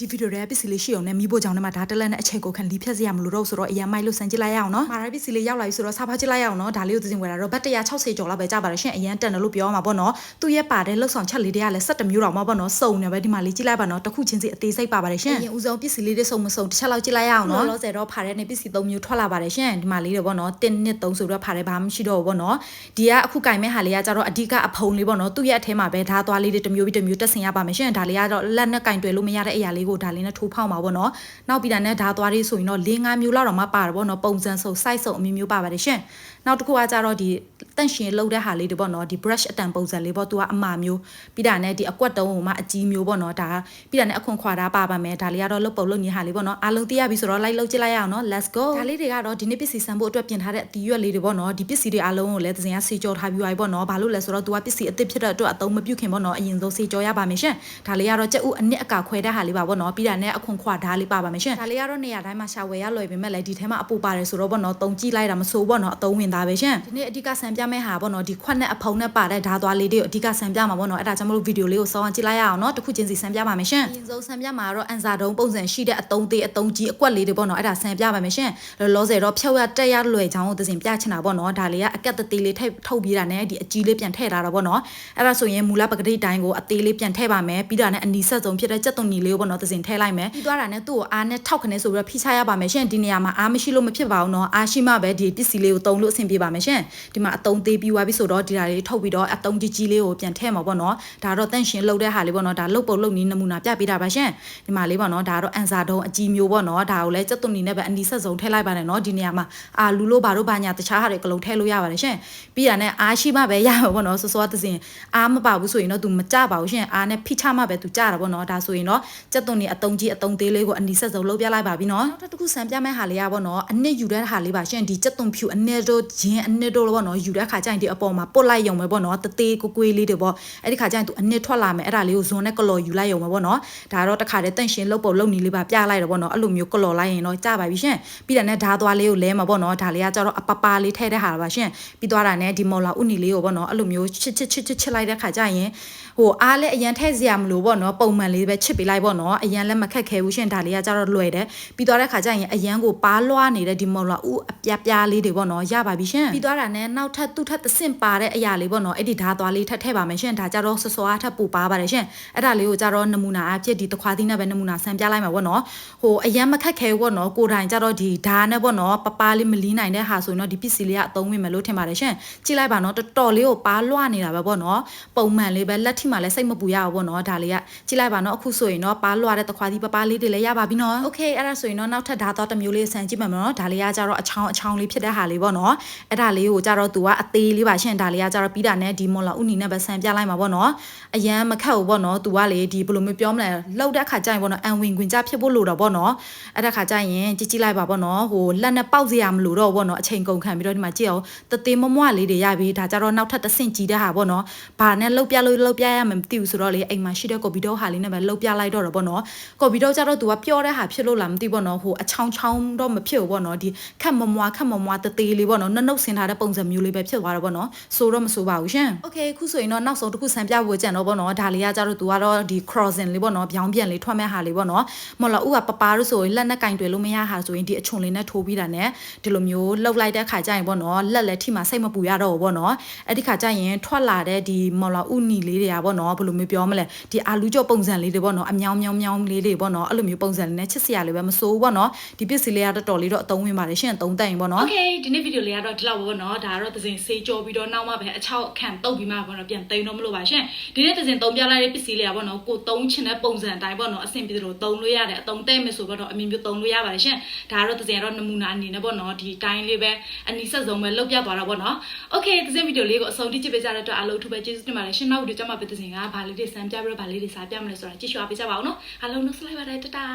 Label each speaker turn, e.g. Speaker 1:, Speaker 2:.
Speaker 1: ဒီဗီဒီယိုရဲ့ပစ္စည်းလေးရှိအောင်နဲ့မိဖို့ကြောင့်လည်းမဒါတက်လက်နဲ့အချိန်ကိုခံလီဖြတ်စရာမလိုတော့ဘူးဆိုတော့အရင်မိုက်လို့စမ်းကြည့်လိုက်ရအောင်နော်မာရပစ္စည်းလေးရောက်လာပြီဆိုတော့စားဖားကြည့်လိုက်ရအောင်နော်ဒါလေးကိုသင်ဝယ်တာတော့ဘတ်160ကျော်လောက်ပဲကြပါတယ်ရှင်အရင်တန်တယ်လို့ပြောမှာပေါ့နော်သူရဲ့ပါတဲ့လှုပ်ဆောင်ချက်လေးတွေကလည်း17မျိုးတောင်မှပေါ့နော်စုံနေပဲဒီမှာလေးကြည့်လိုက်ပါနော်တစ်ခုချင်းစီအသေးစိတ်ပါပါတယ်ရှင်အရင်ဦးဆုံးပစ္စည်းလေးတွေစုံမစုံတစ်ချက်လောက်ကြည့်လိုက်ရအောင်နော်လောဆယ်တော့ဖာတဲ့နေပစ္စည်း3မျိုးထွက်လာပါတယ်ရှင်ဒီမှာလေးတွေပေါ့နော်1နှစ်3ဆိုတော့ဖာတဲ့ဘာမှမရှိတော့ဘူးပေါ့နော်ဒီကအခုကင်မဲ့ဟာလေးကကြတော့အဓိကအဖုံလေးပေါ့နော်သူ့ရဲ့အထဲမှာပဲဓာသွားလေးတွေတစ်မျိုးပြီးတစ်မျိုးတက်ဆင်ရပါမယ်ရှင်ဒါလေးကတော့လက်နဲ့ကင်တွယ်လို့မရတဲ့အရာလေးကိုဒါလေးနဲ့ထိုးဖောက်မှာပေါ့နော်နောက်ပြီးတာနဲ့ဓာသွားလေးဆိုရင်တော့၄၅မျိုးလောက်တော့မှပါတယ်ပေါ့နော်ပုံစံစုံ size စုံအမျိုးမျိုးပါပါတယ်ရှင်နောက်တစ်ခုကကြတော့ဒီတန့်ရှင်လုပ်တဲ့ဟာလေးတွေပေါ့နော်ဒီ brush အတန်ပုံစံလေးပေါ့သူကအမာမျိုးပြီးတာနဲ့ဒီအကွက်တုံးဟိုမှအကြီးမျိုးပေါ့နော်ဒါပြီးတာနဲ့အခွန်ခွာတာပါပါမယ်ဒါလေးကတော့လုတ်ပုတ်လုတ်နေဟာလေးပေါ့နော်အားလုံးသိရပြီဆိုတော့ like လုပ်ကြည့်လိုက်ရအောင်နော် let's go ဒါလေးတွေကတော့ဒီနေ့ပစ္စည်းဆန်ဖို့အတွက်ပြင်ထားတဲ့အတီးရွက်လေးတွေပေါ့နော်ဒီပစ္စည်းတွေအားလုံးကိုလည်းသစင်ကစေကြောထားပြီးသွားပြီပေါ့နော်ဘာလို့လဲဆိုတော့သူကပစ္စည်းအစ်စ်ဖြစ်တဲ့အတွက်အသုံးမပြုခင်ပေါ့နော်အရင်ဆုံးစေကြောရပါမယ်ရှင်ဒါလေးကတော့ကြက်ဥအနစ်အကာခွဲတဲ့ဟာလေးပါပေါ့နော်ပြီးတာနဲ့အခွန်ခွာဓာလေးပါပါမယ်ရှင်ဒါလေးကတော့နေရာတိုင်းမှာရှာဝယ်ရလွယ်ပေမဲ့လည်းဒီထဲမှာအပူပါတယ်ဆိုတော့ပေါ့နော်တုံကြည့်လိုက်တာမဆိုးပေါ့နော်အသုံးဝင်သားပဲရှင်ဒီနေ့အဓိကဆန်ပြမယ့်ဟာပေါ့နော်ဒီခွက်နဲ့အဖုံနဲ့ပါတဲ့ဓာသွားလေးတွေကိုအဓိကဆန်ပြမှာပေါ့နော်အဲ့ဒါကြောင့်မလို့ဗီဒီယိုလေးကိုစောအောင်ကြည့်လိုက်ရအောင်နော်တစ်ခုချင်းစီဆန်ပြပါမယ်ရှင်အရင်ဆုံးဆန်ပြမှာတော့အန်စာတုံးပုံစံရှိတဲ့အတုံးသေးအတုံးကြီးအကွက်လေးတွေပေါ့နော်အဲ့ဒါဆန်ပြပါမယ်ရှင်လောလောဆယ်တော့ဖြောက်ရတက်ရလွယ်ချောင်းကိုသစဉ်ပြချင်တာပေါ့နော်ဒါလေးကအကက်တသေးလေးထည့်ထုတ်ပြီးတာနဲ့ဒီအကြီးလေးပြန်ထည့်ထားတာပေါ့နော်အဲ့ဒါဆိုရင်မူလပကတိတိုင်းကိုအသေးလေးပြန်ထည့်ပါမယ်ပြီးတာနဲ့အနီဆက်ဆုံးဖြစ်တဲ့ကြက်သွန်ညီလေးကိုပေါ့နော်သစဉ်ထည့်လိုက်မယ်ပြီးသွားတာနဲ့သူ့ကိုအားနဲ့ထောက်ခနဲ့ဆိုပြီးတော့ဖိချရပါမယ်ရှင်ဒီနေရာမှာအားမရှိလို့မဖြစ်ပါဘူးနော်အားရှိမှပဲဒီပစ္စည်းလေးကိုတုံးလို့အဆင်ပြေပါမယ်ရှင်ဒီမှာအတုံးသေးပြီးသွားပြီဆိုတော့ဒီဓာလေးထုတ်ပြီးတော့အတုံးကြီးကြီးလေးကိုပြန်ထည့်မှာပေါ့နော်ဒါတော့တန့်ရှင်လှုပ်တဲ့ဟာလေးပေါ့နော်ဒါလှုပ်ပုံလှုပ်နီးနမူနာပြပေးတာပါရှင်ဒီမှာလေးပေါ့နော်ဒါတော့အန်စာတုံးအကြီးမျိုးပေါ့နော်ဒါကိုလည်းကြက်သွန်ညီနဲ့ပဲအနီဆက်ဆုံးထည့်လိုက်ပါတယ်နော်ဒီနေရာမှာအာလူလို့ဘာလို့ဘာညာတခြားဟာတွေကလုံးထည့်လို့ရပါတယ်ရှင်ပြီးရတဲ့အားရှိမှပဲရမှာပေါ့နော်စောစောသစဉ်အားမပါဘူးဆိုရင်တော့ तू မကြပါဘူးရှင်အားနဲ့ဖိချမှပဲ तू ကြတာပေါ့နော်ဒါဆိုရင်တော့ကြက်သွန်ညီအတုံးကြီးအတုံးသေးလေးကိုအနီဆက်ဆုံးလှုပ်ပြလိုက်ပါပြီနော်နောက်တစ်ခုဆန်ပြမဲ့ဟာလေးရပေါ့နော်အနှစ်ယူတဲ့ဟာလေးပါရှင်ဒီကြက်သွန်ဖြူအနှစ်တို့ဂျင်းအနှစ်တို့ပေါ့နော်ယူတဲ့ခါကျရင်ဒီအပေါ်မှာပုတ်လိုက်ရုံပဲပေါ့နော်တသေးကိုကွေးလေးတွေပေါ့အဲ့ဒီခါကျရင် तू အနှစ်ထွက်လာမယ်အဲ့ဒါလေးကိုဇွန်နဲ့ကလော်ယူလိုက်ရုံပဲပေါ့နော်ဒါတော့တခါတည်းတန့်ရှင်လှုပ်ပုတ်လှုပ်နီလေးပါပြလိုက်တော့ပေါ့နော်အဲ့လိုမျိုးကလော်လိုက်ရင်တော့ကြပါပြီရှင်ပြီးတယ်နဲ့ဓာသွားလေးကိုလဲမှာပေါ့နော်ဒါလေးကကျတော့အပပါလေးထည့်တဲ့ဟာပါရှင်ပြီးသွားတာနဲ့ဒီမော်လာဥနီလေးကိုပေါ့နော်အဲ့လိုမျိုးချစ်ချစ်ချစ်ချစ်ချစ်လိုက်တဲ့ခါကျရင်ဟိုအားလည်းအရန်ထည့်စရာမလိုပေါ့နော်ပုံမှန်လေးပဲချစ်ပေးလိုက်ပေါ့နော်အရန်လည်းမခက်ခဲဘူးရှင်ဒါလေးကကျတော့လွယ်တယ်ပြီးသွားတဲ့ခါကျရင်အရန်ကိုပါလွှားနေတဲ့ဒီမော်လာဥအပြပြလေးတွေပေါ့နော်ရပါပြီရှင်ပြီးသွားတာနဲ့နောက်ထပ်သူ့ထပ်သစင့်ပါတဲ့အရာလေးပေါ့နော်အဲ့ဒီဓာသွားလေးထပ်ထည့်ပါမယ်ရှင်ဒါကြတော့စောစောအားထပ်ပူပါပါတယ်ရှင်အဲ့ဒါလေးကိုကြတော့နမူနာအဖြစ်ဒီတခွားသီးနဲ့ပဲနမူနာဆန်ပြလိုက်မှာပေါ့နော်ဟိုအရန်မခက်ခဲဘူးပေါ့နော်ကိုယ်တိုင်ကြတော့ဒီဓာနဲ့ပေါ့နော်ပပလေးမလီးနိုင်တဲ့ဟာဆိုရင်တော့ဒီပစ္စည်းလေးကအသုံးဝင်မယ်လို့ထင်ပါတယ်ရှင်ကြည့်လိုက်ပါနော်တော်တော်လေးကိုပါလွှနေတာပဲပေါ့နော်ပုံမှန်လေးပဲလက်ထိမှလည်းစိတ်မပူရဘူးပေါ့နော်ဒါလေးကကြည့်လိုက်ပါနော်အခုဆိုရင်တော့ပါလွှတဲ့တခွာဒီပပလေးတွေလည်းရပါပြီနော်။ Okay အဲ့ဒါဆိုရင်တော့နောက်ထပ်ဒါတော့တစ်မျိုးလေးဆန်ကြည့်မှာမနော်။ဒါလေးကကြတော့အချောင်းအချောင်းလေးဖြစ်တဲ့ဟာလေးပေါ့နော်။အဲ့ဒါလေးကိုကြတော့သူကအသေးလေးပါရှင်ဒါလေးကကြတော့ပြီးတာနဲ့ဒီမွန်လာဥနီနဲ့ပဲဆန်ပြလိုက်မှာပေါ့နော်။အရန်မခက်ဘူးပေါ့နော်။သူကလေဒီဘယ်လိုမျိုးပြောမလဲလှုပ်တဲ့ခါကျရင်ပေါ့နော်အန်ဝင်ခွင်ကြဖြစ်ဖို့လိုတော့ပေါ့နော်။အဲ့ဒါခါကျရင်ကြည့်ကြည့်လိုက်ပါပေါ့နော်။ဟိုလက်နဲ့ပေါက်စရာမလိုတော့ပေါ့နော်။အချိန်ကုန်ခံပြီးတော့ဒီမှာကြည့်အောင်တသေးမမွလေးတွေရပြီ။ဒါကြတော့နောက်ထပ်တစ်ဆင့်ကြီးတဲ့ဟာပေါ့နော်။ဘာနဲ့လှုပ်ပြလို့လှုပ်ပြရမှမသိဘူးဆိုတော့လေအိမ်မှာရှိတဲ့ကွန်ပျူတာဟာလေးနဲ့ပဲလှုပ်ပြလိုက်တော့တော့ပေါ့နော်ကော်ပီတော့ကြတော့သူကပြောတဲ့ဟာဖြစ်လို့လားမသိပေါ့နော်ဟိုအချောင်းချောင်းတော့မဖြစ်ဘူးပေါ့နော်ဒီခက်မမွားခက်မမွားတသေးလေးပေါ့နော်နှနှုတ်ဆင်ထားတဲ့ပုံစံမျိုးလေးပဲဖြစ်သွားတော့ပေါ့နော်ဆိုတော့မဆိုပါဘူးရှင်โอเคခုဆိုရင်တော့နောက်ဆုံးတစ်ခုဆန်ပြဖို့ကြံတော့ပေါ့နော်ဒါလေးကကြတော့သူကတော့ဒီ crossing လေးပေါ့နော်ပြောင်းပြန်လေးထွက်မဲ့ဟာလေးပေါ့နော်မော်လာဥကပပလို့ဆိုရင်လက်နဲ့ကင်တွယ်လို့မရဟာဆိုရင်ဒီအချွန်လေးနဲ့ထိုးပြီးတာနဲ့ဒီလိုမျိုးလှုပ်လိုက်တဲ့ခါကျရင်ပေါ့နော်လက်လက်ထိမှစိတ်မပူရတော့ဘူးပေါ့နော်အဲ့ဒီခါကျရင်ထွက်လာတဲ့ဒီမော်လာဥနီလေးတွေကပေါ့နော်ဘယ်လိုမျိုးပြောမလဲဒီအာလူကြော့ပုံစံလေးတွေပေါ့နော်အမြောင်းမြောင်း မြောင်းလေးတွေပေါ့နော်အဲ့လိုမျိုးပုံစံလေးနဲ့ချစ်စရာလေးပဲမစိုးဘူးပေါ့နော်ဒီပစ္စည်းလေးကတော်တော်လေးတော့အသုံးဝင်ပါတယ်ရှင်အသုံးတန်ရင်ပေါ့နော်
Speaker 2: Okay ဒီနေ့ဗီဒီယိုလေးကတော့ဒီလောက်ပဲပေါ့နော်ဒါကတော့သစဉ်စေးကြောပြီးတော့နောက်မှပဲအချောက်အခန့်တုတ်ပြီးမှပေါ့နော်ပြန်တိန်တော့မလို့ပါရှင်ဒီနေ့သစဉ်သုံးပြလိုက်တဲ့ပစ္စည်းလေးကပေါ့နော်ကိုသုံးချင်တဲ့ပုံစံအတိုင်းပေါ့နော်အဆင်ပြေလို့သုံးလို့ရတယ်အသုံးတဲ့မယ်ဆိုတော့အမြင်မျိုးသုံးလို့ရပါတယ်ရှင်ဒါကတော့သစဉ်ကတော့နမူနာအနေနဲ့ပေါ့နော်ဒီတိုင်းလေးပဲအနီးဆက်ဆုံးပဲလောက်ပြသွားတာပေါ့နော် Okay သစဉ်ဗီဒီယိုလေးကိုအဆုံးထိကြည့်ပေးကြတဲ့အတွက်အားလုံးထူပဲကျေးဇူးတင်ပါတယ်ရှင်နောက်ဗီဒီယိုကျမှပဲသစဉ်ကဘာလေးတွေစမ်းပြပြီးတော့ဘာလေးတွေစားပြမလဲဆိုတာကြည့်ရှုအားပေးကြပါဦးနော်အားလုံးနှုတ်ဆက်လိုက်ပါတယ်တတာ